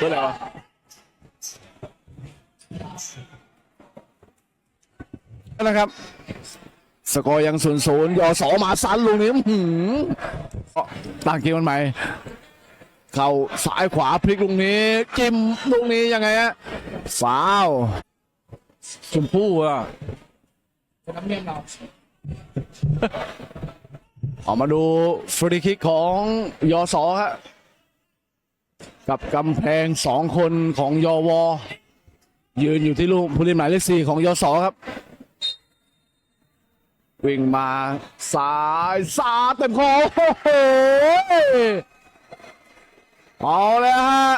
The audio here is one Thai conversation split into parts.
เพื่ออะไรวะนะครับ สกอร์ยังศูนย์ศูนย์ยอสอมาซันลูกนี้อื้อหือตั้งเกมมันใหม่ เข้าซ้ายขวาพลิกลูกนี้จิ้มลูกนี้ยังไงฮะฟาวล์ชมพู่อะน้ำเนียมเราออกมาดูฟรีคิกของยอสอครับ กับกำแพงสองคนของยอวอยืนอยู่ที่ลูกผู้เล่นหมายเลขสี่ของยอสอครับ วิ่งมาซ้ายสาเต็มคอโอ้โหเอาเลยฮะ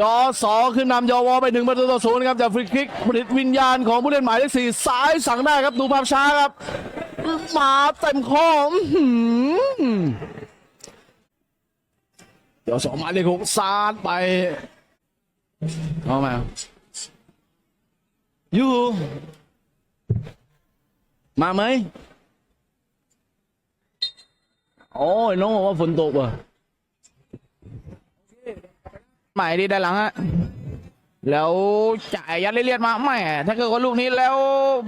ยอสอขึ้นนำยอวอไปหนึ่งประตูต่อศูนย์ครับจากฟรีคิกผลิตวิญญาณของผู้เล่นหมายเลขสี่ซ้ายสั่งได้ครับดูภาพช้าครับ มาเต็มคอ ดี๋ยวสองมาเลขหกซาดไปเอามายูมาไหมโอ้ยน้องบอกว่าฝนตกว่ะใหม่ดีด้านหลังฮะแล้วจ่ายยัดเลียดมาแม่ถ้าเกิดว่าลูกนี้แล้ว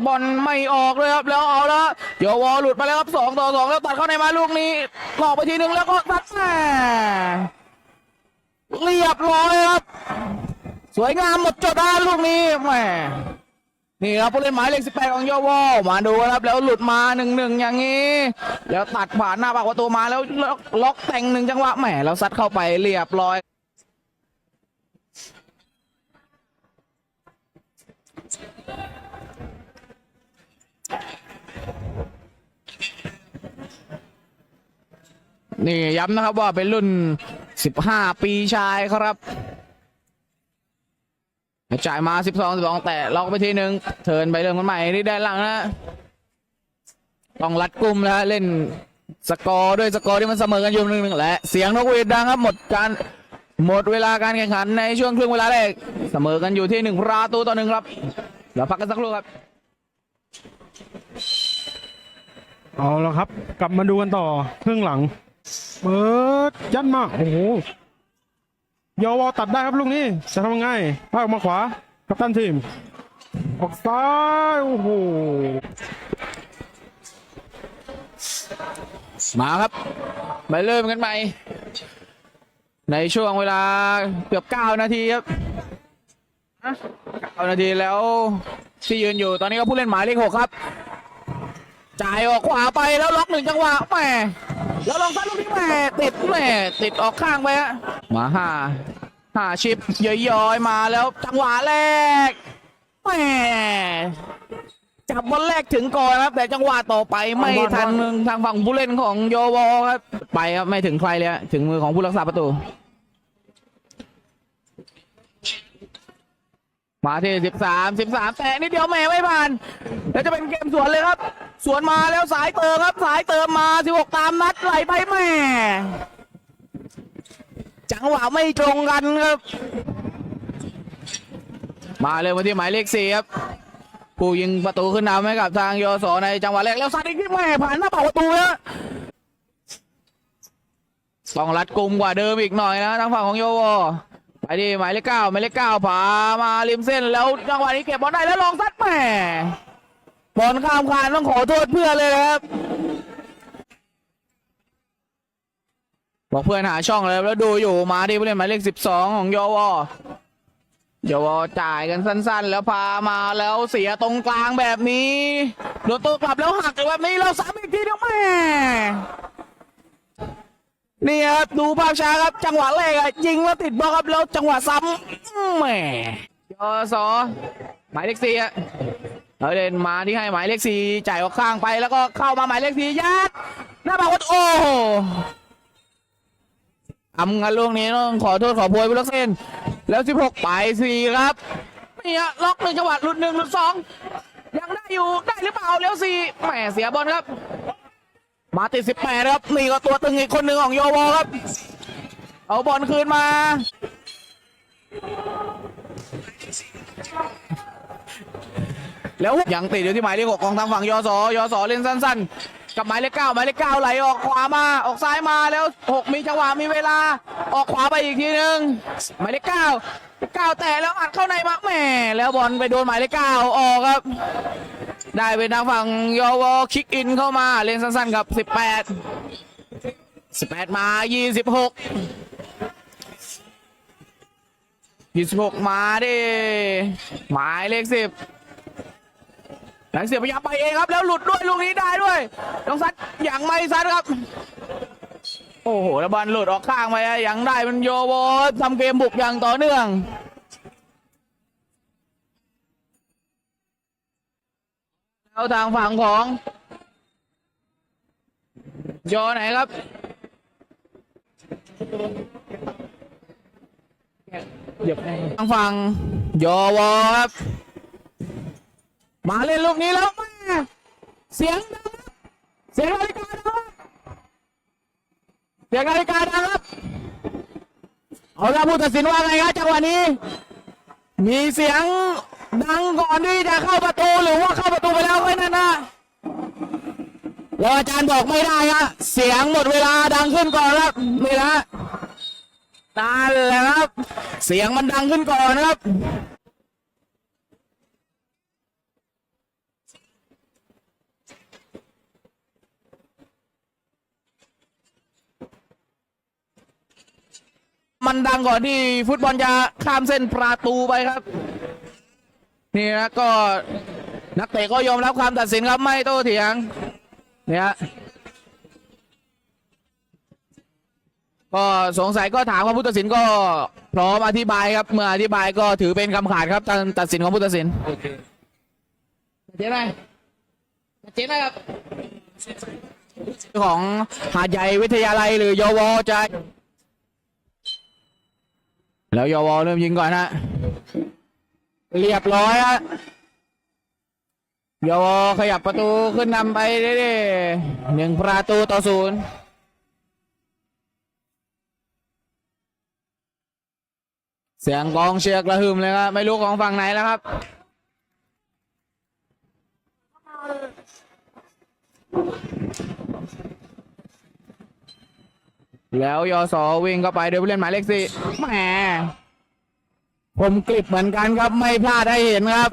บอลไม่ออกเลยครับแล้วเอาล้วเดี๋ยววอลหลุดมาแล้วครับสองต่อสองแล้วตัดเข้าในมาลูกนี้หลอกไปทีนึงแล้วก็ตัดแม่ เรียบร้อยครับ สวยงามหมดจดนลูกนี้แหม่นี่ครับผู้เล่นหมายเลขสิบแปดของยอวอมาดูครับแล้วหลุดมาหนึ่งหนึ่งอย่างนี้ แล้วตัดผ่านหน้าปากประตูมาแล้วล็อกล็อกแต่งหนึ่งจังหวะแหมแล้วซัดเข้าไปเรียบร้อยนี่ย้ำนะครับว่าเป็นรุ่น 15 ปีชายครับจ่ายมา 12 12 แต่ล็อกไปทีหนึ่งเทินไปเรื่องกันใหม่ที่ด้านหลังนะต้องรัดกลุ่มแล้วเล่นสกอร์ด้วยสกอร์ที่มันเสมอกันอยู่หนึ่งหนึ่งและเสียงนกหวีดดังครับหมดการหมดเวลาการแข่งขันในช่วงครึ่งเวลาแรกเสมอกันอยู่ที่หนึ่งประตูต่อหนึ่งครับเดี๋ยวพักกันสักครู่ครับ เอาละครับ กลับมาดูกันต่อครึ่งหลัง เปิดยัดมาโอ้โหยอวอตัดได้ครับลูกนี้จะทำยังไงพากมาขวากัปตันทีมออกซ้ายโอ้โหมาครับไปเริ่มกันใหม่ ในช่วงเวลาเกือบเก้านาทีครับเก้านาทีแล้วที่ยืนอยู่ตอนนี้ก็ผู้เล่นหมายเลขหกครับ จ่ายออกขวาไปแล้วล็อกหนึ่งจังหวะแหม แล้วลองซัดลูกนี้แหมติดแหมติดออกข้างไปฮะมาห้าห้าชิปย้อยๆมาแล้วจังหวะแรกแหมจับบอลแรกถึงก่อนครับ แต่จังหวะต่อไปไม่ทันทางฝั่งผู้เล่นของโยวอครับไปครับไม่ถึงใครเลยฮะถึงมือของผู้รักษาประตู มาที่สิบสามสิบสามแต่นิดเดียวแหม่ไม่ผ่าน แล้วจะเป็นเกมสวนเลยครับ สวนมาแล้วสายเติมครับ สายเติมมาสิบหกตามนัดไหลไปแหม่จังหวะไม่ตรงกันครับ มาเลยมาที่หมายเลขสี่ครับผู้ยิงประตูขึ้นนำให้กับทางยโสในจังหวะแรกแล้วซัดอีกที่แม่ผ่านหน้าเป่าประตูแล้วต้องรัดกลุ่มกว่าเดิมอีกหน่อยนะทางฝั่งของโยวอ ไปดิหมายเลขเก้าหมายเลขเก้าผามาริมเส้นแล้วจังหวะนี้เก็บบอลได้แล้วลองซัดแหม่บอลข้ามคานต้องขอโทษเพื่อนเลยครับ บอกเพื่อนหาช่องเลยแล้วดูอยู่มาที่ผู้เล่นหมายเลขสิบสองของยวยวจ่ายกันสั้น ๆ แล้วพามาแล้วเสียตรงกลางแบบนี้โดนตัวกลับแล้วหักแบบนี้แล้วซ้ำอีกทีเดียวแม่ นี่ครับดูภาพช้าครับจังหวะแรกอะยิงแล้วติดบล็อกครับแล้วจังหวะซ้ำแหมยอสอหมายเลขสี่อะเอาเล่นมาที่ให้หมายเลขสี่จ่ายออกข้างไปแล้วก็เข้ามาหมายเลขสี่ยัดหน้าปากวัดโอ้ทำกันลูกนี้ต้องขอโทษขอโพยไปลักเส้นแล้วสิบหกไปสี่ครับนี่ฮะล็อกหนึ่งจังหวะหลุดหนึ่งหลุดสองยังได้อยู่ได้หรือเปล่าแล้วสี่แหมเสียบอลครับ มาติดสิบแปดครับนี่ก็ตัวตึงอีกคนหนึ่งของโยวอครับ เอาบอลคืนมา แล้วยังติดอยู่ที่หมายเลขหกของทางฝั่งยศยศเล่นสั้น ๆ กับหมายเลขเก้าหมายเลขเก้าไหลออกขวามาออกซ้ายมาแล้วหกมีจังหวะมีเวลา ออกขวาไปอีกทีหนึ่งหมายเลขเก้าเก้าแตะแล้วอัดเข้าในมาแหม่แล้วบอลไปโดนหมายเลขเก้าออกครับ ได้เป็นทางฝั่งยอวคิกอินเข้ามาเล่นสั้นๆกับ 18 18 มา 26 26 มาดิหมายเลข 10หลังเสียพยายามไปเองครับ แล้วหลุดด้วยลูกนี้ได้ด้วยต้องซัดอย่างไม่ซัดครับ โอ้โหแล้วบอลหลุดออกข้างไปอะยังได้มันโยโวทำเกมบุกอย่างต่อเนื่อง แล้วทางฝั่งของยอไหนครับทางฝั่งยอวอครับ มาเล่นลูกนี้แล้วม่เสียงเสียงนาฬิกาดังครับเสียงนาฬิกาดังครับเอาละผู้ตัดสินว่าไงครับจังหวะนี้ มีเสียง ดังก่อนที่จะเข้าประตูหรือว่าเข้าประตูไปแล้วไว้นั่นนะแล้วอาจารย์บอกไม่ได้ฮะเสียงหมดเวลาดังขึ้นก่อนครับนี่นะนั่นแหละครับ เสียงมันดังขึ้นก่อนนะครับมันดังก่อนที่ฟุตบอลจะข้ามเส้นประตูไปครับ นี่นะก็นักเตะก็ยอมรับความตัดสินครับไม่โต้เถียงเนี่ยฮะก็สงสัยก็ถามว่าผู้ตัดสินก็พร้อมอธิบายครับเมื่ออธิบายก็ถือเป็นคำขาดครับการตัดสินของผู้ตัดสินโอเคเจ๊ไหมเจ๊ไหมครับของหาดใหญ่วิทยาลัยหรือยวจะแล้วยวอเริ่มยิงก่อนฮะ เรียบร้อยฮะโยขยับประตูขึ้นนำไปเรื่อยๆหนึ่งประตูต่อศูนย์เสียงกองเชียร์กระหึ่มเลยครับไม่รู้ของฝั่งไหนแล้วครับ แล้วยอสอวิ่งเข้าไปโดยผู้เล่นหมายเลขสี่แหม ผมกลิบเหมือนกันครับไม่พลาดให้เห็นครับ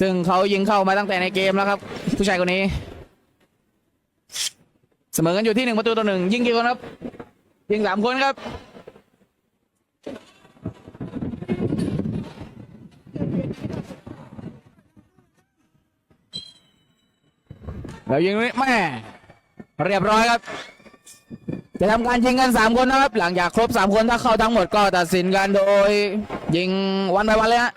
ซึ่งเขายิงเข้ามาตั้งแต่ในเกมแล้วครับ ผู้ชายคนนี้ เสมอกันอยู่ที่หนึ่งประตูต่อหนึ่งยิงกี่คนครับ ยิงสามคนครับแล้วยิงนี้แม่เรียบร้อยครับ จะทำการยิงกันสามคนนะครับ หลังจากครบสามคนถ้าเข้าทั้งหมดก็ตัดสินกันโดย ยิงวันไปวันเลยฮะ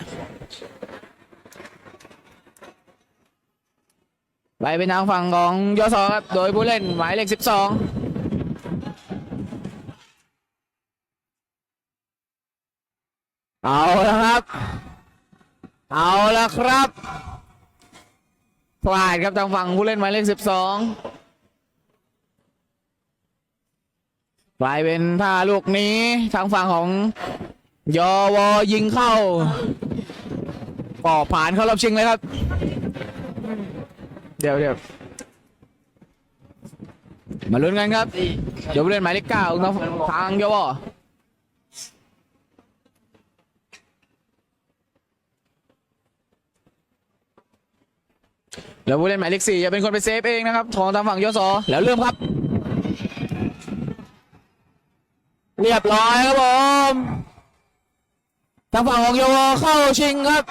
ไปเป็นทางฝั่งของยศครับ โดยผู้เล่นหมายเลขสิบสองเอาละครับ เอาละครับพลาดครับทางฝั่งผู้เล่นหมายเลขสิบสอง กลายเป็นท่าลูกนี้ทางฝั่งของยอวอยิงเข้าก็ผ่านเข้ารอบชิงเลยครับ เดี๋ยวเดี๋ยวมาลุ้นกันครับ เดี๋ยวผู้เล่นหมายเลขเก้าทางทางยอวอแล้วผู้เล่นหมายเลขสี่จะเป็นคนไปเซฟเองนะครับของทางฝั่งยศแล้วเริ่มครับ เรียบร้อยครับผม ทางฝั่งของโยวเข้าชิงครับ